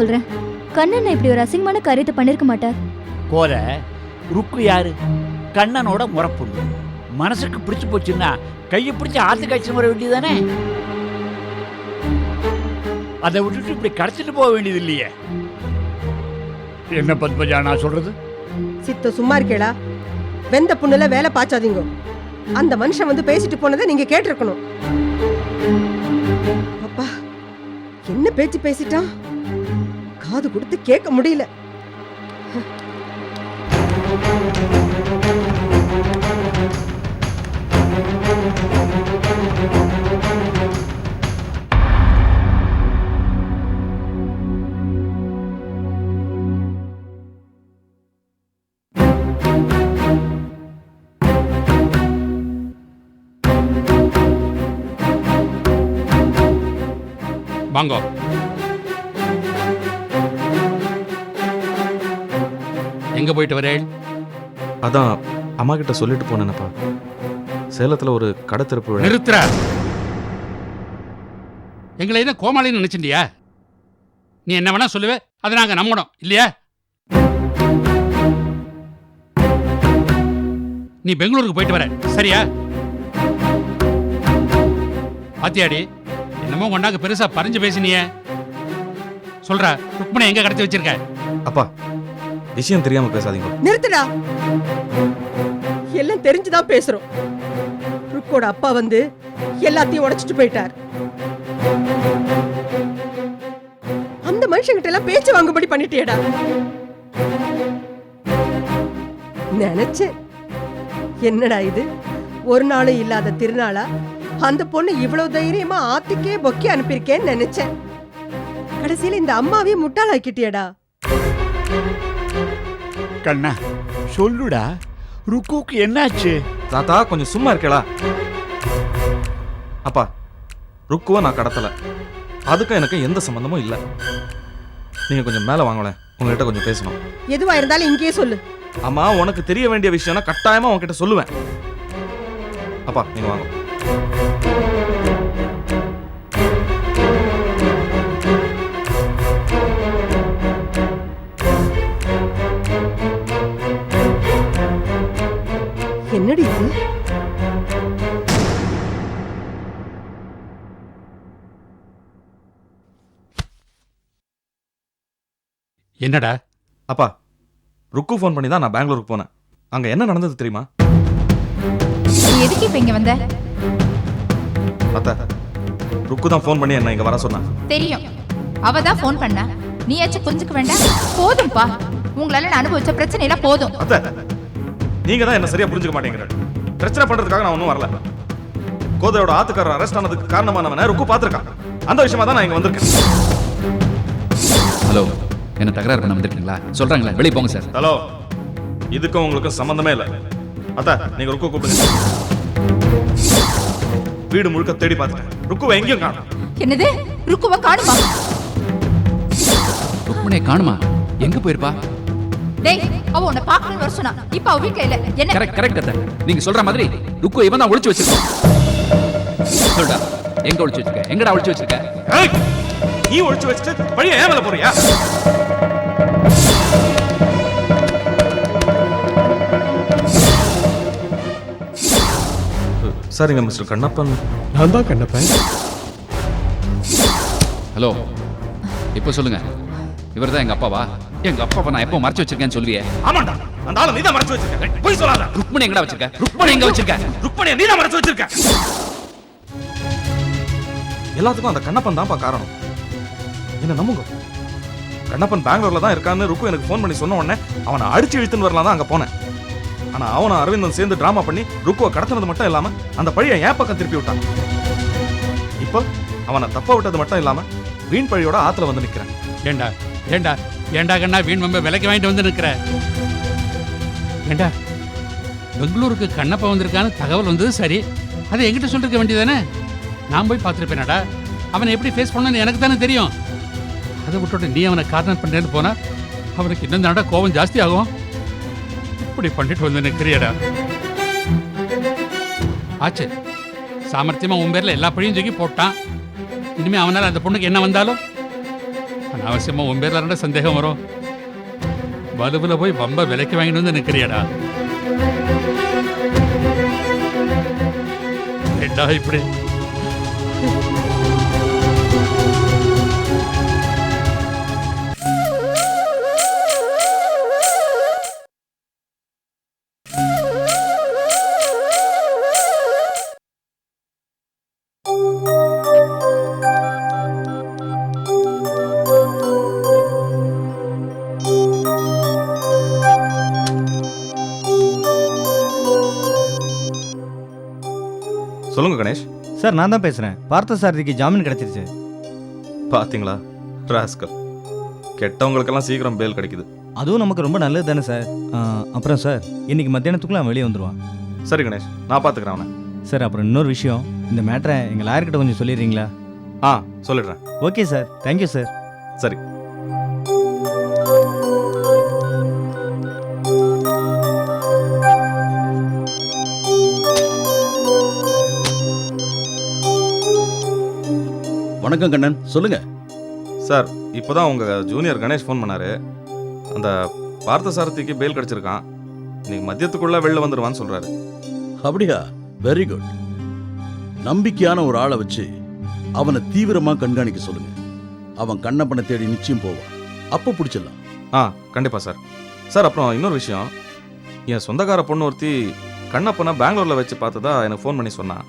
சொல்றேன். கண்ணன் இப்படி ஒரு அசிங்கமான காரியத்தை பண்ணிருக்க மாட்டார். கோத ருக்கு யாரு? கண்ணனோட முறப்புண்டு மனசுக்கு பிடிச்சு போச்சுன்னா கையை பிடிச்சு ஆத்து காய்ச்சி வர வேண்டியதானே அதை விட்டுட்டு இப்படி கடத்திட்டு போக வேண்டியது இல்லையே. என்ன பத்மஜா நான் சொல்றது? சித்த சும்மா இருக்கேடா வெந்த புண்ணுல வேலை பாய்ச்சாதீங்க அந்த மனுஷன் வந்து பேசிட்டு போனதை நீங்க கேட்டிருக்கணும். அப்பா என்ன பேச்சு பேசிட்டான்? காது கொடுத்து கேட்க முடியல. வாங்கோ. போயிட்டு வரேள் அதான் அம்மா கிட்ட சொல்லிட்டு போனேனப்பா சேலத்துல ஒரு கடை திறப்பு விழா. நிறுத்துற. எங்களை என்ன கோமாளின்னு நினைச்சிட்டியா? நீ என்ன வேணா சொல்லுவே அதை நாங்க நம்பணும் இல்லையா? நீ பெங்களூருக்கு போயிட்டு வர சரியா? பாத்தியாடி என்னமோ கொண்டாங்க பெருசா பறிஞ்சு பேசினியே. சொல்ற ருக்மணி எங்க கடத்தி வச்சிருக்க? அப்பா விஷயம் தெரியாம பேசாதீங்க. நிறுத்துடா. எல்லாம் தெரிஞ்சுதான் பேசுறோம். ருக்கோட அப்பா வந்து எல்லாத்தையும் உடைச்சிட்டு போயிட்டார். அந்த மனுஷங்கிட்ட எல்லாம் பேச்சு வாங்கும்படி பண்ணிட்டேடா நினைச்சேன். என்னடா இது? ஒரு நாளும் இல்லாத திருநாளா? அந்த பொண்ணு இவ்வளவு தைரியமா ஆத்திக்கே பொக்கி அனுப்பியிருக்கேன்னு நினைச்சேன். கடைசியில இந்த அம்மாவையும் முட்டாளாக்கிட்டியடா. கண்ணா சொல்லுடா ருக்குக்கு என்னாச்சு? தாத்தா கொஞ்சம் சும்மா இருக்கேளா அப்பா ருக்குவை நான் கடத்தல. அதுக்கும் எனக்கு எந்த சம்பந்தமும் இல்லை. நீங்க கொஞ்சம் மேல வாங்களேன். உங்ககிட்ட கொஞ்சம் பேசணும். எதுவா இருந்தாலும் இங்கேயே சொல்லு. அம்மா உனக்கு தெரிய வேண்டிய விஷயம்னா கட்டாயமா உன்கிட்ட சொல்லுவேன். அப்பா நீங்க வாங்க. என்னடி இது? என்னடா? அப்பா ருக்கு ஃபோன் பண்ணி தான் நான் பெங்களூருக்கு போனேன். அங்க என்ன நடந்தது தெரியுமா? நீ எதுக்கு இப்ப இங்க வந்த? அத்தா ருக்கு தான் ஃபோன் பண்ணி என்ன இங்க வர சொன்னா தெரியும். அவ தான் ஃபோன் பண்ணா. நீயாச்சும் புரிஞ்சுக்க வேண்டாம்? போதும்பா. உங்களால நான் அனுபவிச்ச பிரச்சனை எல்லாம் போதும். அத்தை நீங்க தான் என்ன சரியா புரிஞ்சுக்க மாட்டேங்கிற பிரச்சனை பண்றதுக்காக நான் ஒன்றும் வரல. கோதையோட ஆத்துக்காரர் அரெஸ்ட் ஆனதுக்கு காரணமானவன ருக்கு பார்த்திருக்கான். அந்த விஷயமா தான் நான் இங்க வந்திருக்கேன். ஹலோ என்ன தகராறு பண்ண வந்திருக்கீங்களா? சொல்றாங்களே வெளியே போங்க சார். ஹலோ இதுக்கும் உங்களுக்கும் சம்பந்தமே இல்லை. அத்தா நீங்க ருக்கு கூப்பிடுங்க. வீடு முழுக்க தேடி பார்த்துட்டேன். ருக்குவை எங்கேயும் காணும். என்னது? ருக்குவ காணுமா? ருக்மணியை காணுமா? எங்க போயிருப்பா? டேய் அவ உன்னை பார்க்கணும்னு வர சொன்னா. இப்ப அவ வீட்ல இல்ல. என்ன? கரெக்ட் கரெக்ட் அத்தை நீங்க சொல்ற மாதிரி ருக்கு இவன் தான் ஒளிச்சு வச்சிருக்கான். சொல்டா எங்க ஒளிச்சு வச்சிருக்க? எங்கடா ஒளிச்சு வச்சிருக்க? ஏய்! நீ ஒழிச்சு வச்சுட்டு பழிய ஏன் மேல போறியா சரிங்க மிஸ்டர் கண்ணப்பன். நான் தான் கண்ணப்பேன். ஹலோ இப்போ சொல்லுங்க. இவர் தான் எங்க அப்பாவா? எங்க அப்பாவை நான் எப்போ மறைச்சு வச்சிருக்கேன்னு சொல்லுவியே. ஆமாண்டா. அந்த ஆளை நீ தான் மறைச்சு வச்சிருக்க. போய் சொல்லாத. ருக்மணி எங்கடா வச்சிருக்க? ருக்மணி எங்க வச்சிருக்க? ருக்மணியை நீ தான் மறைச்சு வச்சிருக்க. எல்லாத்துக்கும் அந்த கண்ணப்பன் தான்ப்பா காரணம். என்ன நம்புங்க? கண்ணப்பன் பெங்களூர்ல தான் இருக்கான்னு ருக்கு எனக்கு ஃபோன் பண்ணி சொன்ன உடனே அவனை அடிச்சு இழுத்துன்னு வரலாம் தான் அங்க போனேன். ஆனா அவனும் அரவிந்தன் சேர்ந்து டிராமா பண்ணி ருக்குவை கடத்தினது மட்டும் இல்லாம அந்த பழியை என் பக்கம் திருப்பி விட்டான். இப்போ அவனை தப்ப விட்டது மட்டும் இல்லாம வீண் பழியோட ஆத்துல வந்து நிக்கிறேன். ஏண்டா ஏண்டா? ஏண்டா கண்ணா வீண் வம்ப விலைக்கு வாங்கிட்டு வந்து நிற்கிற? ஏண்டா பெங்களூருக்கு கண்ணப்பா வந்திருக்கான்னு தகவல் வந்தது சரி. அதை எங்கிட்ட சொல்லிருக்க வேண்டியதானே நான் போய் பார்த்துருப்பேனாடா. அவனை எப்படி ஃபேஸ் பண்ணணும்னு எனக்கு தானே தெரியும். அதை விட்டுட்டு நீ அவனை கார்னர் பண்ணேன்னு போனா அவனுக்கு இன்னும் தாண்டா கோபம் ஜாஸ்தி ஆகும்? இப்படி பண்ணிட்டு வந்து நிற்கிறியடா. ஆச்சு. சாமர்த்தியமாக உன் பேரில் எல்லா பழியும் தூக்கி போட்டான். இனிமேல் அவனால் அந்த பொண்ணுக்கு என்ன வந்தாலும் அனாவசியமா உன் பேர்ல இருந்தா சந்தேகம் வரும்? வலுவில் போய் வம்ப விலைக்கு வாங்கிட்டு வந்து நிற்கிறியடா ஏண்டா இப்படி? சார் நான் தான் பேசுகிறேன் பார்த்த சாரதிக்கு ஜாமீன் கிடைச்சிருச்சு. பாத்தீங்களா? ராஸ்கல். கெட்டவங்களுக்கெல்லாம் சீக்கிரம் பேல் கிடைக்குது. அதுவும் நமக்கு ரொம்ப நல்லது தானே சார்? அப்புறம் சார் இன்னைக்கு மத்தியானத்துக்குள்ள அவன் வெளியே வந்துடுவான் சரி கணேஷ் நான் பாத்துக்கிறேன் அவனை. சார் அப்புறம் இன்னொரு விஷயம். இந்த மேட்டரை எங்கள் லாயர்கிட்ட கொஞ்சம் சொல்லிடுறீங்களா? ஆ சொல்லிடுறேன். Okay sir thank you sir. சரி. வணக்கம் கண்ணன். சொல்லுங்க. சார் இப்போதான் உங்க ஜூனியர் கணேஷ் ஃபோன் பண்ணாரு. அந்த பார்த்த சாரதிக்கு பேல் கிடைச்சிருக்கான். இன்னைக்கு மதியத்துக்குள்ள வெளில வந்துடுவான்னு சொல்றாரு. அப்படியா? வெரி குட் நம்பிக்கையான ஒரு ஆளை வச்சு அவனை தீவிரமா கண்காணிக்க சொல்லுங்க. அவன் கண்ணப்பனை தேடி நிச்சயம் போவான். அப்போ பிடிச்சிடலாம். ஆ கண்டிப்பா சார். சார் அப்புறம் இன்னொரு விஷயம். என் சொந்தக்கார பொண்ணு ஒருத்தி கண்ணப்பனை பெங்களூர்ல வச்சு பார்த்ததா எனக்கு ஃபோன் பண்ணி சொன்னான்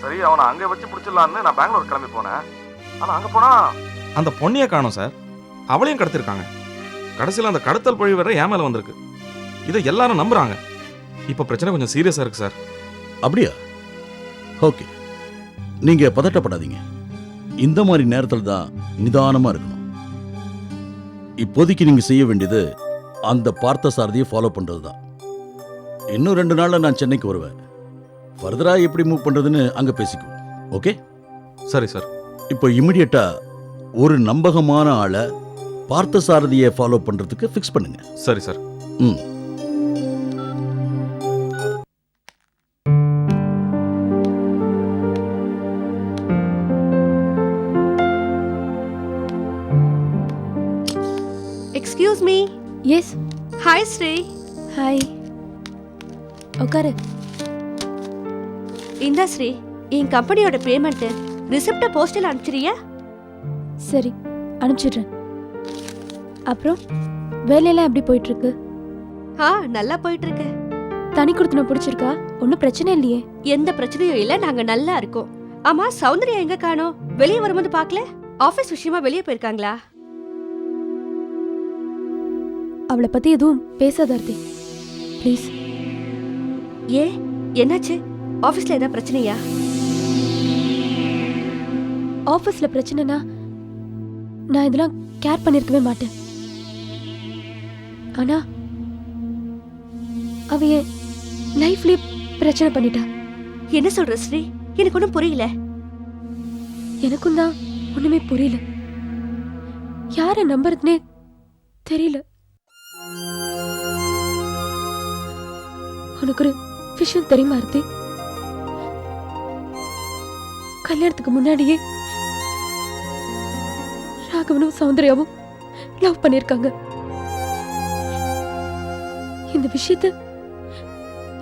சரி அவனை அங்கே வச்சு பிடிச்சிடலான்னு நான் பெங்களூர் கிளம்பி போனேன். ஆனா அங்க போனா? அந்த பொண்ணையே காணோம் சார். அவளையும் கடத்திருக்காங்க. கடைசியில் அந்த கடத்தல் பழி வர என் மேல வந்திருக்கு. இதை எல்லாரும் நம்புறாங்க. இப்போ பிரச்சனை கொஞ்சம் சீரியஸா இருக்கு சார். அப்படியா? ஓகே. நீங்க பதட்டப்படாதீங்க. இந்த மாதிரி நேரத்தில் தான் நிதானமா இருக்கணும். இப்போதைக்கு நீங்க செய்ய வேண்டியது அந்த பார்த்த சாரதியை ஃபாலோ பண்றது தான் இன்னும் ரெண்டு நாள்ல நான் சென்னைக்கு வருவேன். ஃபர்தரா எப்படி மூவ் பண்றதுன்னு அங்க பேசிக்குவோம். ஓகே சரி சார். இப்போ இமிடியட்டா ஒரு நம்பகமான ஆளை பார்த்த சாரதியை ஃபாலோ பண்றதுக்கு ஃபிக்ஸ் பண்ணுங்க. சரி சார் ம். Excuse me yes hi Sri hi உட்காரு. இந்தா ஸ்ரீ என் கம்பெனியோட பேமெண்ட் ரிசிப்ட போஸ்டில் அனுப்பிச்சிரியா சரி அனுப்பிச்சிடுறேன். அப்புறம் வேலையெல்லாம் எப்படி போயிட்டு இருக்கு ஆ நல்லா போயிட்டு இருக்கு தனி கொடுத்தன பிடிச்சிருக்கா? ஒன்றும் பிரச்சனை இல்லையே. எந்த பிரச்சனையும் இல்ல நாங்க நல்லா இருக்கோம். ஆமா சௌந்தர்யா எங்க காணோம்? வெளியே வரும்போது பார்க்கல? ஆபீஸ் விஷயமா வெளியே போயிருக்காங்களா? அவளை பத்தி எதுவும் பேசாத அர்த்தி. ப்ளீஸ் ஏ என்னாச்சு? ஆபீஸ்ல ஏதாவது பிரச்சனையா? ஆஃபீஸில் பிரச்சனைனா நான் இதெல்லாம் கேர் பண்ணியிருக்கவே மாட்டேன். ஆனா அவ என் லைஃப்லயே பிரச்சனை பண்ணிட்டா. என்ன சொல்ற ஸ்ரீ? எனக்கு ஒன்றும் புரியல. எனக்கும் தான் ஒண்ணுமே புரியல. யாரை நம்புறதுனே தெரியல. உனக்கு ஒரு விஷயம் தெரியுமா அர்த்தி? கல்யாணத்துக்கு முன்னாடியே ராகவனும் சௌந்தர்யாவும் லவ் பண்ணிருக்காங்க. இந்த விஷயத்த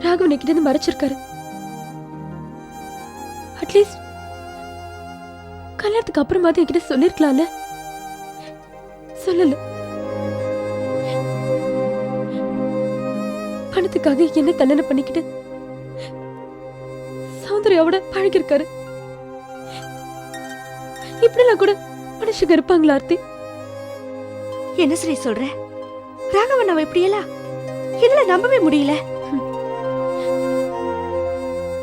ராகவன் கிட்ட இருந்து மறைச்சிருக்காரு. அட்லீஸ்ட் கல்யாணத்துக்கு அப்புறமாவது என்கிட்ட சொல்லிருக்கலாம்ல? சொல்லல. பணத்துக்காக என்ன கல்யாணம் பண்ணிக்கிட்டு சௌந்தர்யாவோட பழகிருக்காரு இப்படிலாம் கூட மனுஷங்க இருப்பாங்களா ஆர்த்தி? என்ன ஸ்ரீ சொல்ற? ராகவன் அவ இப்படியெல்லாம் இதுல நம்பவே முடியல.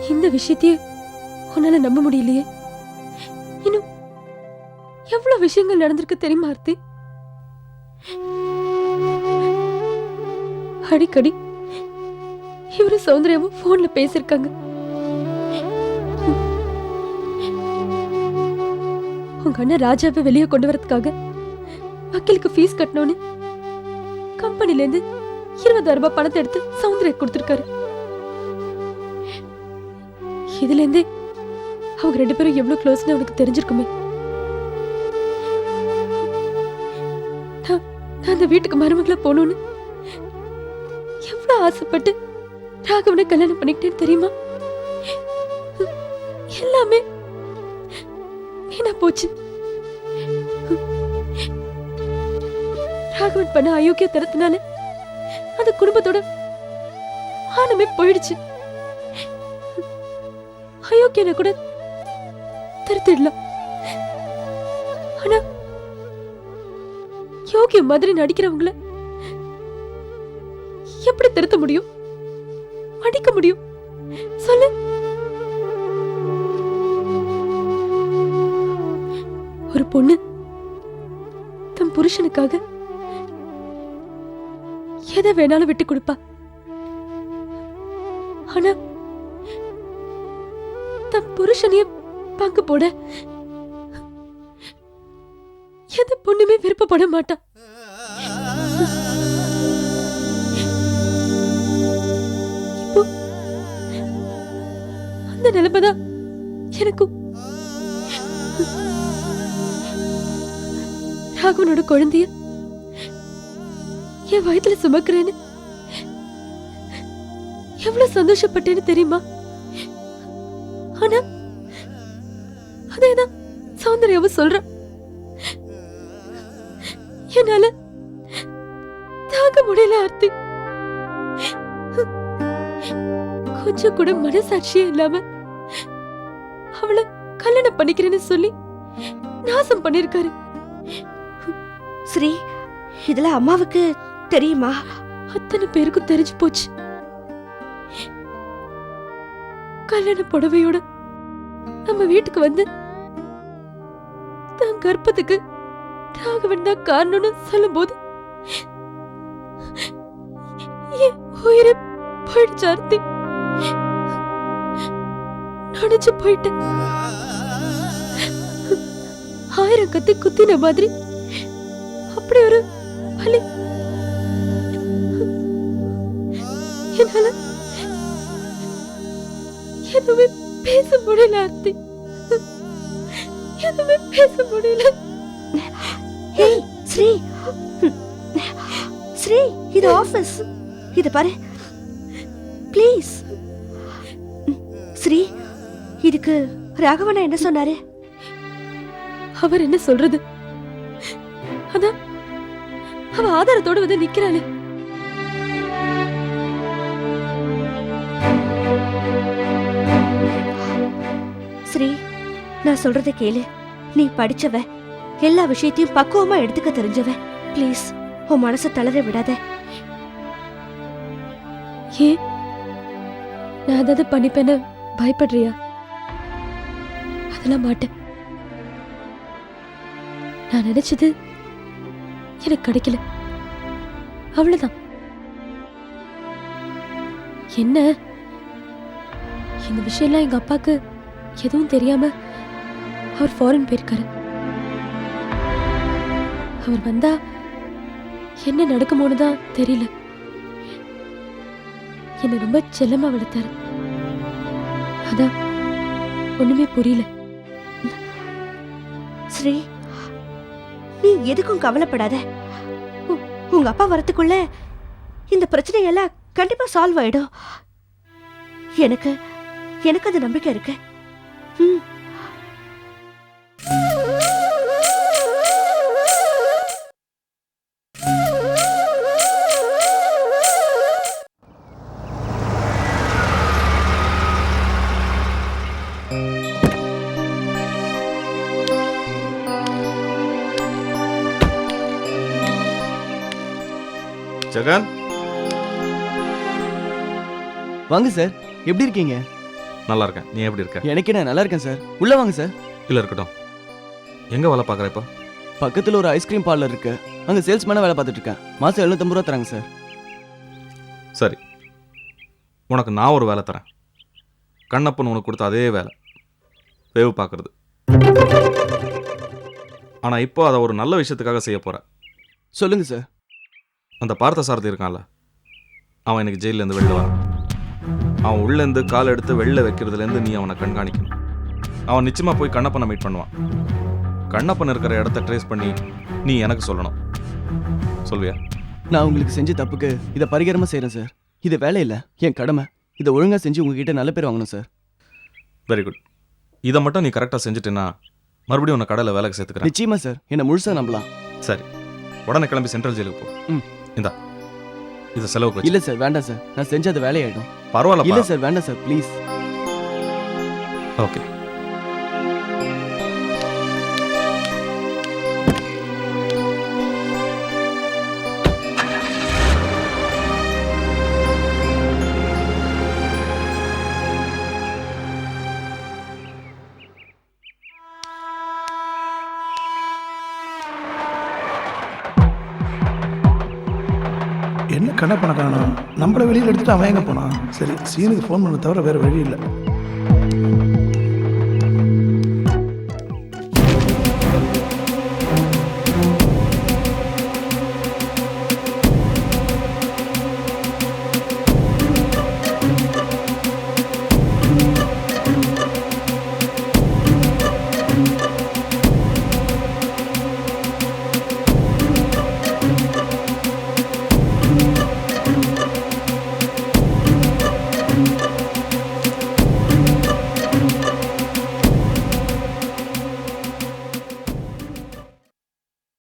இந்த விஷயத்தையே உன்னால நம்ப முடியலையே. இன்னும் எவ்வளவு விஷயங்கள் நடந்திருக்கு தெரியுமா ஆர்த்தி? அடிக்கடி இவரு சௌந்தர்யாவும் போன்ல பேசிருக்காங்க உங்க அண்ணன் ராஜாவை வெளியே கொண்டு வரதுக்காக வக்கீலுக்கு ஃபீஸ் கட்டணும்னு கம்பெனில இருந்து இருபதாயிரம் ரூபாய் பணத்தை எடுத்து சௌந்தர்யா கொடுத்துருக்காரு. இதுல இருந்தே அவங்க ரெண்டு பேரும் எவ்வளவு க்ளோஸ்னு அவனுக்கு தெரிஞ்சிருக்குமே. அந்த வீட்டுக்கு மருமகளை போகணும்னு எவ்வளோ ஆசைப்பட்டு ராகவனை கல்யாணம் பண்ணிக்கிட்டேன்னு தெரியுமா? எல்லாமே போச்சு. ராகவன் பண்ண அயோக்கியத்தனத்தினால அந்த குடும்பத்தோட ஆனமே போயிடுச்சு. அயோக்கியனை கூட திருத்திடலாம் ஆனா யோகிய மாதிரி நடிக்கிறவங்கள எப்படி திருத்த முடியும்? அடிக்க முடியும்? சொல்லு. ஒரு பொண்ணு. தன் புருஷனுக்காக எதை வேணாலும் விட்டு கொடுப்பா. ஆனா தன் புருஷனையே பங்கு போட எந்த பொண்ணுமே விருப்பப்பட மாட்டா. இப்போ அந்த நிலைமைதான் எனக்கும் ராகவனோட குழந்தைய? என் வயத்துல சுமக்கிறேன்னு. எவ்வளவு சந்தோஷப்பட்டேன்னு தெரியுமா? ஆனா அதேதான் சௌந்தர்யாவ சொல்றா. என்னால தாங்க முடியல ஆர்த்தி. கொஞ்சம் கூட மனசாட்சியே இல்லாம அவளை கல்யாணம் பண்ணிக்கிறேன்னு சொல்லி நாசம் பண்ணிருக்காரு ஸ்ரீ இதுல அம்மாவுக்கு தெரியுமா? அத்தனை பேருக்கும் தெரிஞ்சு போச்சு. கல்யாண புடவையோட நம்ம வீட்டுக்கு வந்து தான் கர்ப்பத்துக்கு ராகவன் தான் காரணம்னு சொல்லும்போது என் உயிரை போயிடுச்சு ஆர்த்தி நினைச்சு போயிட்டேன். ஆயிரம் கத்தி குத்தின மாதிரி அப்படி ஒரு வலி என்னால எதுவுமே பேச முடியல ஆர்த்தி எதுவுமே பேச முடியல. ஹேய் ஸ்ரீ. ஸ்ரீ இது ஆபீஸ் இது பாரு. ப்ளீஸ். ஸ்ரீ இதுக்கு ராகவனா என்ன சொன்னாரு? அவர் என்ன சொல்றது? அதான் அவ ஆதாரத்தோட வந்து நிக்கிறாளே. ஸ்ரீ நான் சொல்றதை கேளு. நீ படிச்சவ எல்லா விஷயத்தையும் பக்குவமா எடுத்துக்க தெரிஞ்சவ. ப்ளீஸ் உன் மனசை தளர விடாத. ஏன்? நான் ஏதாவது பண்ணிப்பேன்னு பயப்படுறியா? அதெல்லாம் மாட்டேன் நான் நினைச்சது எனக்கு கிடைக்கல. அவ்வளவுதான். என்ன? இந்த விஷயம்லாம் எங்க அப்பாக்கு எதுவும் தெரியாம அவர் ஃபாரின் போயிருக்காரு. அவர் வந்தா என்ன நடக்குமோன்னு தான் தெரியல. என்னை ரொம்ப செல்லமா வளர்த்தாரு. அதான் ஒண்ணுமே புரியல. ஸ்ரீ நீ எதுக்கும் கவலைப்படாத. உ- உங்க அப்பா வரத்துக்குள்ள இந்த பிரச்சனையெல்லாம் கண்டிப்பா சால்வ் ஆயிடும். எனக்கு எனக்கு அது நம்பிக்கை இருக்கு. ம். வாங்க சார். எப்படி இருக்கீங்க? நல்லா இருக்கேன். நீ எப்படி இருக்க? எனக்கு என்ன நல்லா இருக்கேன் சார். உள்ள வாங்க சார். இல்ல இருக்கட்டும். எங்க வேலை பார்க்குற இப்போ? பக்கத்துல ஒரு ஐஸ்கிரீம் பார்லர் இருக்கு. அங்க சேல்ஸ்மேனா வேலை பார்த்துட்டு இருக்கேன். மாசம் எழுநூத்தம்பது ரூபா தராங்க சார். சரி. உனக்கு நான் ஒரு வேலை தரேன். கண்ணப்பன் உனக்கு கொடுத்த அதே வேலை. வேவு பார்க்கறது. ஆனால் இப்போ அதை ஒரு நல்ல விஷயத்துக்காக செய்ய போற. சொல்லுங்க சார். அந்த பார்த்த சாரதி இருக்கான்ல அவன் எனக்கு ஜெயிலேருந்து வெளில வரான். அவன் உள்ளேருந்து கால் எடுத்து வெளில வைக்கிறதுலேருந்து நீ அவனை கண்காணிக்கணும். அவன் நிச்சயமாக போய் கண்ணப்பனை மீட் பண்ணுவான். கண்ணப்பன் இருக்கிற இடத்த ட்ரேஸ் பண்ணி நீ எனக்கு சொல்லணும். சொல்வியா நான் உங்களுக்கு செஞ்ச தப்புக்கு இதை பரிகாரமாக செய்கிறேன் சார். இது வேலை இல்லை என் கடமை. இதை ஒழுங்காக செஞ்சு உங்ககிட்ட நல்ல பேர் வாங்கணும் சார். வெரி குட் இதை மட்டும் நீ கரெக்டாக செஞ்சுட்டேன்னா மறுபடியும் உன்னை கடையில் வேலைக்கு சேர்த்துக்கிறேன். நிச்சயமா சார். என்னை முழுசா நம்பலாம். சரி. உடனே கிளம்பி சென்ட்ரல் ஜெயிலுக்கு போ. ம். இந்தா. இது வச்சு. இல்லை சார் வேண்டாம் சார். நான் செஞ்ச அது வேலையாயிடும் இல்லை பரவாயில்ல சார் வேண்டாம் சார் ப்ளீஸ் ஓகே என்ன கண்ணப்பனை காணோம் நம்மள வெளியில் எடுத்துட்டு அவன் எங்கே போனான்? சரி சீனுக்கு ஃபோன் பண்ண தவிர வேறு வழி இல்லை.